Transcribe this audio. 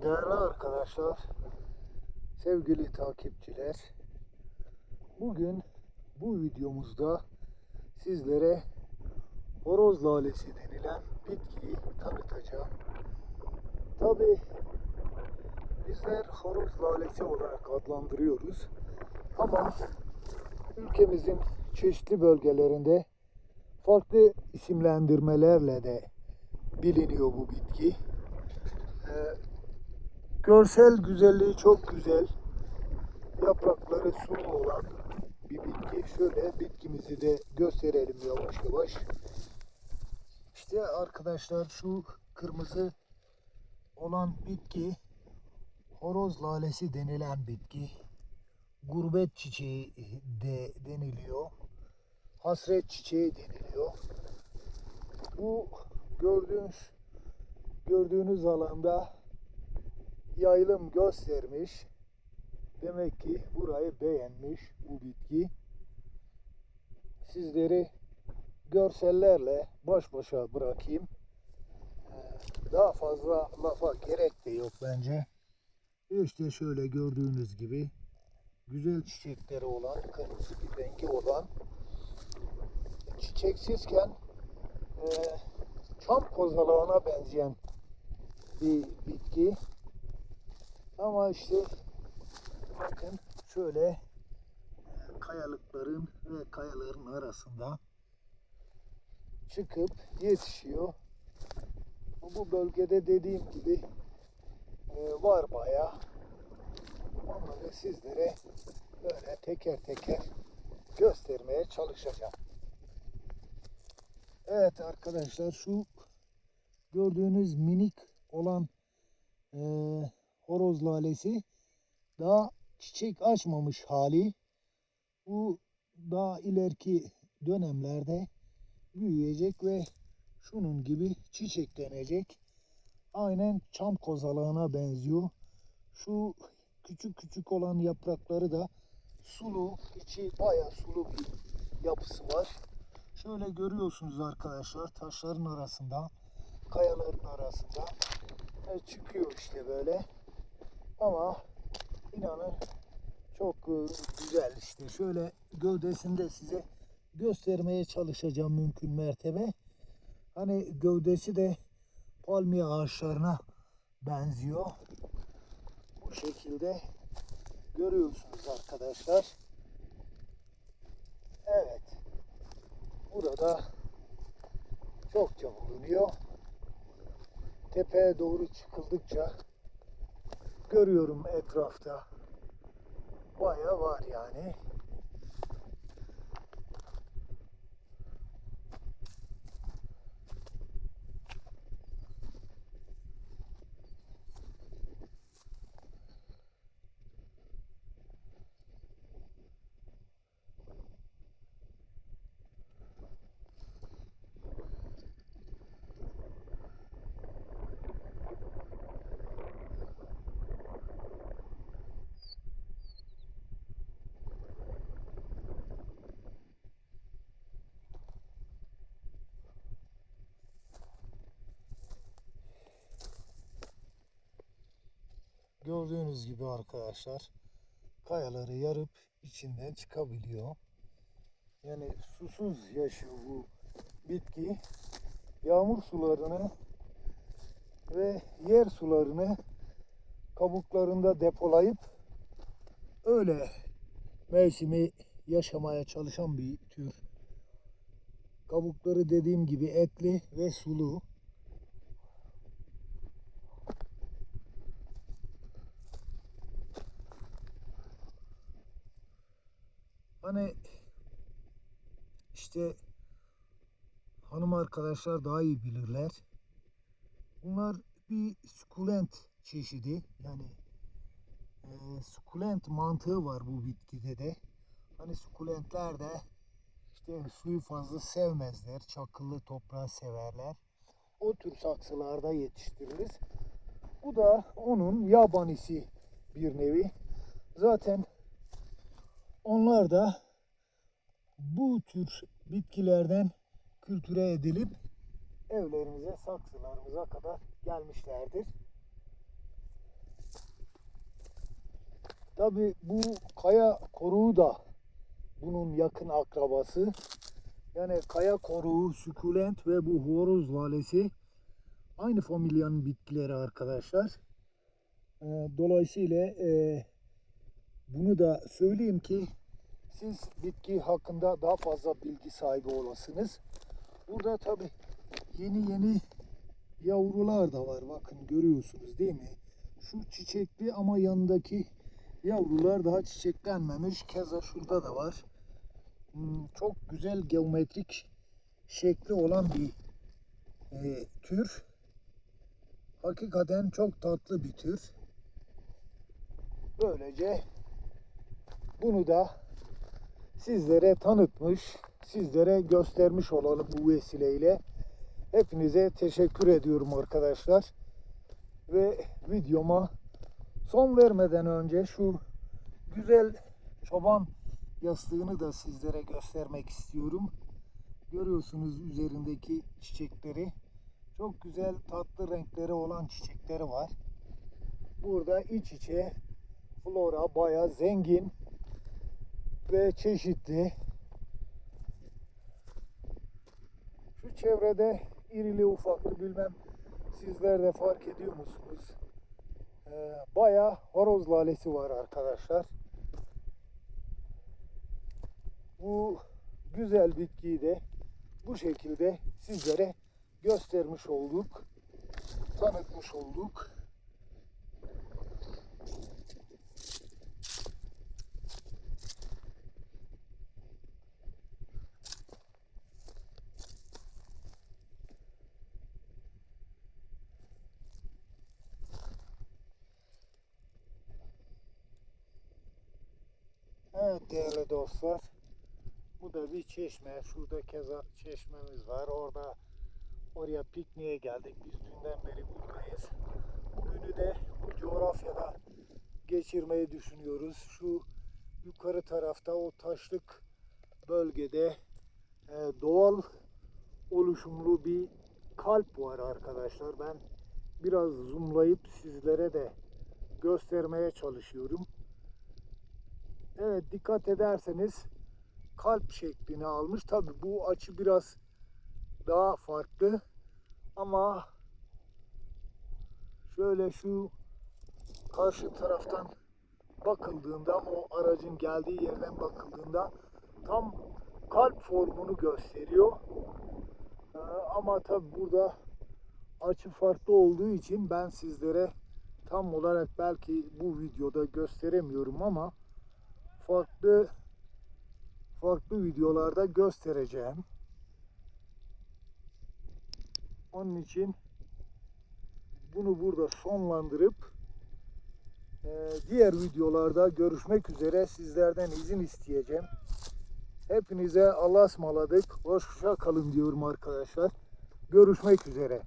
Değerli arkadaşlar, sevgili takipçiler, bugün bu videomuzda sizlere horoz lalesi denilen bitkiyi tanıtacağım. Tabi bizler horoz lalesi olarak adlandırıyoruz ama ülkemizin çeşitli bölgelerinde farklı isimlendirmelerle de biliniyor bu bitki. Görsel güzelliği çok güzel. Yaprakları sulu olan bir bitki. Şöyle bitkimizi de gösterelim yavaş yavaş. İşte arkadaşlar şu kırmızı olan bitki horoz lalesi denilen bitki. Gurbet çiçeği de deniliyor. Hasret çiçeği deniliyor. Bu gördüğünüz gördüğünüz alanda yayılım göstermiş. Demek ki burayı beğenmiş bu bitki. Sizleri görsellerle baş başa bırakayım. Ee, Daha fazla lafa gerek de yok bence. İşte şöyle gördüğünüz gibi güzel çiçekleri olan, kırmızı bir rengi olan çiçeksizken eee çam kozalağına benzeyen bir bitki. Ama işte bakın şöyle e, kayalıkların ve kayaların arasında çıkıp yetişiyor. Bu bölgede dediğim gibi e, var bayağı. Onları sizlere böyle teker teker göstermeye çalışacağım. Evet arkadaşlar şu gördüğünüz minik olan eee, horoz lalesi daha çiçek açmamış hali. Bu daha ileriki dönemlerde büyüyecek ve şunun gibi çiçeklenecek. Aynen çam kozalağına benziyor. Şu küçük küçük olan yaprakları da sulu, içi bayağı sulu bir yapısı var. Şöyle görüyorsunuz arkadaşlar taşların arasında, kayaların arasında e, çıkıyor işte böyle. Ama inanın çok e, güzel işte. Şöyle gövdesinde size göstermeye çalışacağım mümkün mertebe. Hani gövdesi de palmiye ağaçlarına benziyor. Bu şekilde görüyorsunuz arkadaşlar. Evet. Burada çokça bulunuyor. Tepeye doğru çıkıldıkça görüyorum etrafta. Baya var yani. Gördüğünüz gibi arkadaşlar kayaları yarıp içinden çıkabiliyor. Yani susuz yaşıyor bu bitki. Yağmur sularını ve yer sularını kabuklarında depolayıp öyle mevsimi yaşamaya çalışan bir tür. Kabukları dediğim gibi etli ve sulu. Hani işte hanım arkadaşlar daha iyi bilirler. Bunlar bir sukulent çeşidi. Yani e, sukulent mantığı var bu bitkide de. Hani sukulentler de işte suyu fazla sevmezler. Çakıllı toprağı severler. O tür saksılarda yetiştiririz. Bu da onun yabanisi bir nevi. Zaten onlar da bu tür bitkilerden kültüre edilip evlerimize, saksılarımıza kadar gelmişlerdir. Tabi bu kaya koruğu da bunun yakın akrabası. Yani kaya koruğu, sukulent ve bu horoz lalesi aynı familyanın bitkileri arkadaşlar. Ee, Dolayısıyla e, bunu da söyleyeyim ki siz bitki hakkında daha fazla bilgi sahibi olasınız. Burada tabi yeni yeni yavrular da var. Bakın görüyorsunuz değil mi? Şu çiçekli ama yanındaki yavrular daha çiçeklenmemiş. Keza şurada da var. Hmm, Çok güzel geometrik şekli olan bir e, tür. Hakikaten çok tatlı bir tür. Böylece bunu da sizlere tanıtmış, sizlere göstermiş olalım bu vesileyle. Hepinize teşekkür ediyorum arkadaşlar. Ve videoma son vermeden önce şu güzel çoban yastığını da sizlere göstermek istiyorum. Görüyorsunuz üzerindeki çiçekleri. Çok güzel tatlı renkleri olan çiçekleri var. Burada iç içe flora bayağı zengin ve çeşitli. Şu çevrede irili ufaklı bilmem sizler de fark ediyor musunuz? Ee, bayağı horoz lalesi var arkadaşlar. Bu güzel bitkiyi de bu şekilde sizlere göstermiş olduk. Tanıtmış olduk. Evet dostlar. Bu da bir çeşme. Şurada keza çeşmemiz var. Orada oraya pikniğe geldik. Biz dünden beri buradayız. Bugünü de bu coğrafyada geçirmeyi düşünüyoruz. Şu yukarı tarafta o taşlık bölgede e, doğal oluşumlu bir kalp var arkadaşlar. Ben biraz zoomlayıp sizlere de göstermeye çalışıyorum. Evet dikkat ederseniz kalp şeklini almış. Tabi bu açı biraz daha farklı ama şöyle şu karşı taraftan bakıldığında o aracın geldiği yerden bakıldığında tam kalp formunu gösteriyor. Ee, ama tabi burada açı farklı olduğu için ben sizlere tam olarak belki bu videoda gösteremiyorum ama farklı farklı videolarda göstereceğim. Onun için bunu burada sonlandırıp eee, diğer videolarda görüşmek üzere sizlerden izin isteyeceğim. Hepinize Allah'a ısmarladık. Hoşça kalın diyorum arkadaşlar. Görüşmek üzere.